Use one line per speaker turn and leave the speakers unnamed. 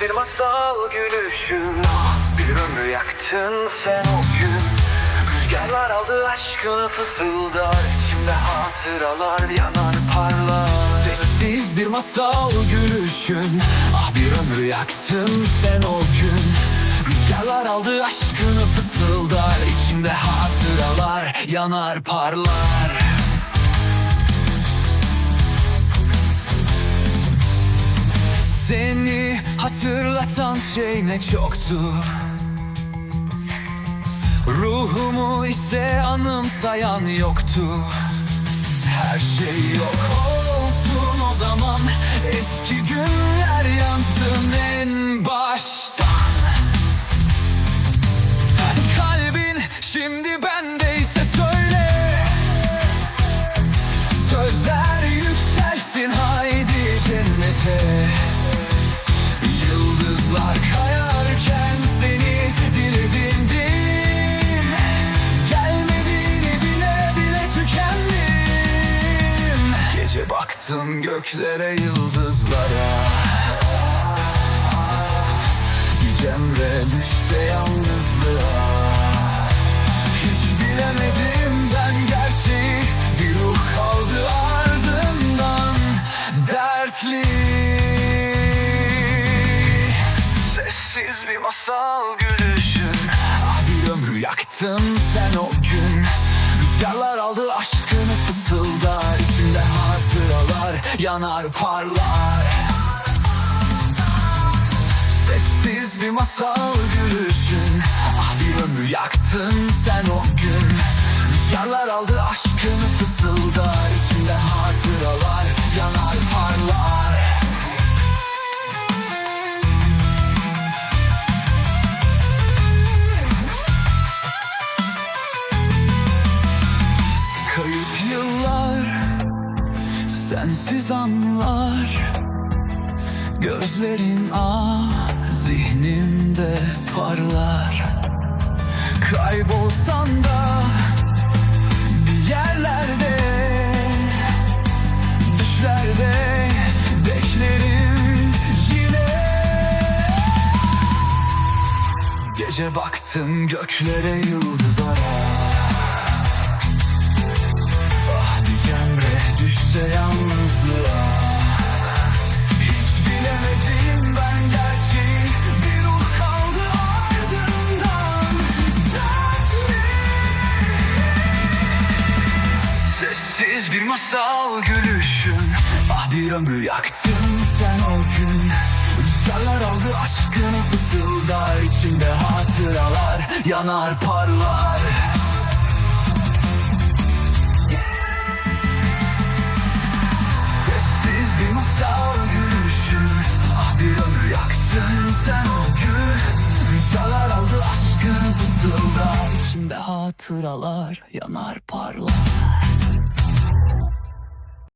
bir masal gülüşün Bir ömrü yaktın sen o gün. Rüzgarlar aldı aşkını fısıldar. İçimde hatıralar yanar parlar. Sessiz bir masal gülüşün. Ah bir ömrü yaktın sen o gün. Rüzgarlar aldı aşkını fısıldar. İçimde hatıralar yanar parlar hatırlatan şey ne çoktu? Ruhumu ise anımsayan yoktu. Her şey yok. Olsun o zaman. Eski günler yansın göklere yıldızlara. Bir cemre düşse yalnızlığa. Hiç bilemedim ben gerçeği Bir ruh kaldı ardından Dertli. Sessiz bir masal gülüşün Ah bir ömrü yaktın sen o gün. Rüzgarlar aldı aşkını hatıralar yanar parlar. Sessiz bir masal gülüşün. Ah bir ömrü yaktın sen o gün. Rüzgarlar aldı aşkını fısıldar İçimde hatıralar yanar Sensiz anlar Gözlerin ah zihnimde parlar. Kaybolsan da bir yerlerde Düşlerde beklerim yine. Gece baktım göklere yıldızlara masal gülüşün. Ah bir ömrü yaktın sen o gün. Rüzgarlar aldı aşkını fısıldar içimde hatıralar yanar parlar. Sessiz bir masal gülüşün. Ah bir ömrü yaktın sen o gün. Rüzgarlar aldı aşkını fısıldar İçimde hatıralar yanar parlar